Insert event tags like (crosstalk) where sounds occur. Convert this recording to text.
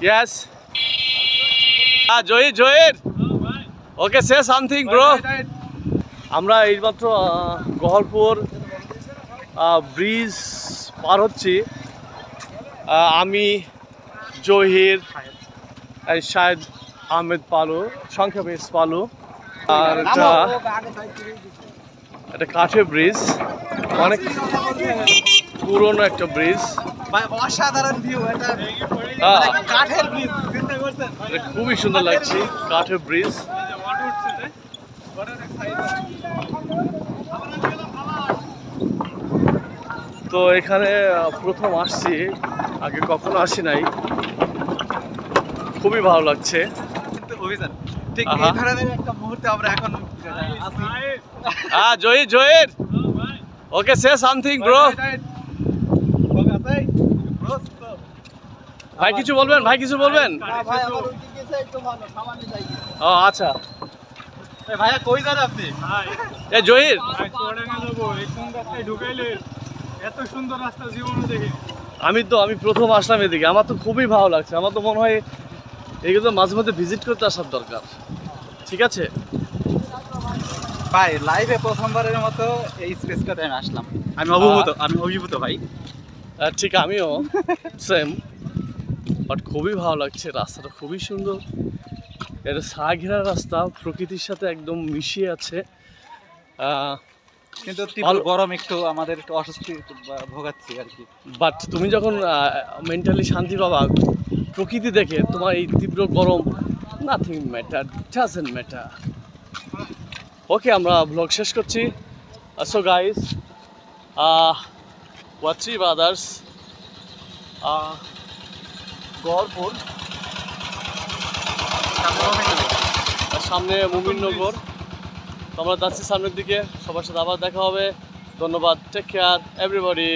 Yes. Ah, Joy, Joyer. Okay, say something, bro. আমরা এইমাত্র Goharpur bridge পার হচ্ছি। আমি জহির শাহেদ আহমেদ পালু সংক্ষেপে এস পালু আর এটা একটা কাঠের ব্রিজ অনেক পুরনো একটা ব্রিজ ভাই অসাধারণ ভিউ এটা আহ, কাঠের ব্রিজ চিন্তা করছেন? খুবই সুন্দর লাগছে কাঠের ব্রিজ তো এখানে প্রথম আসছি আগে কখনো আসি নাই। খুবই ভালো লাগছে। কিন্তু অভিযান ঠিক আহা। এই ধরনের একটা মুহূর্তে আমরা এখন হ্যাঁ জয়ীর জয়ীর ওকে সে সামথিং ব্রো ভাই কিছু বলবেন? ভাই কিছু বলবেন? ও আচ্ছা। ভাইয়া কই যান আপনি? এ এত সুন্দর রাস্তা জীবনে দেখি। আমি তো আমি প্রথম আসলাম এদিকে। আমার তো খুবই ভালো লাগছে। আমার তো মনে হয় এগুলো তো মাঝে মধ্যে ভিজিট করতে আসার দরকার। ঠিক আছে? ভাই লাইভে প্রথমবারের মতো এই স্পেসটাতে আমি আসলাম। আমি অভিভূত আমি অভিভূত ভাই। ঠিক আমিও। (laughs) সেম বাট খুবই ভালো লাগছে রাস্তাটা খুবই সুন্দর। এটা ঘেরা রাস্তা প্রকৃতির সাথে একদম মিশিয়ে আছে। কিন্তু। গরম একটু আমাদের একটু অস্বস্তি ভোগাচ্ছি আর কি। বাট তুমি যখন মেন্টালি শান্তি পাবা প্রকৃতি দেখে তোমার এই তীব্র গরম nothing matter doesn't matter okay আমরা ব্লগ শেষ করছি। সো গাইস ওয়াচি ব্রাদার্স আর সামনে মুমিননগর তো আমরা যাচ্ছি সামনের দিকে। সবার সাথে আবার দেখা হবে। ধন্যবাদ। Take care everybody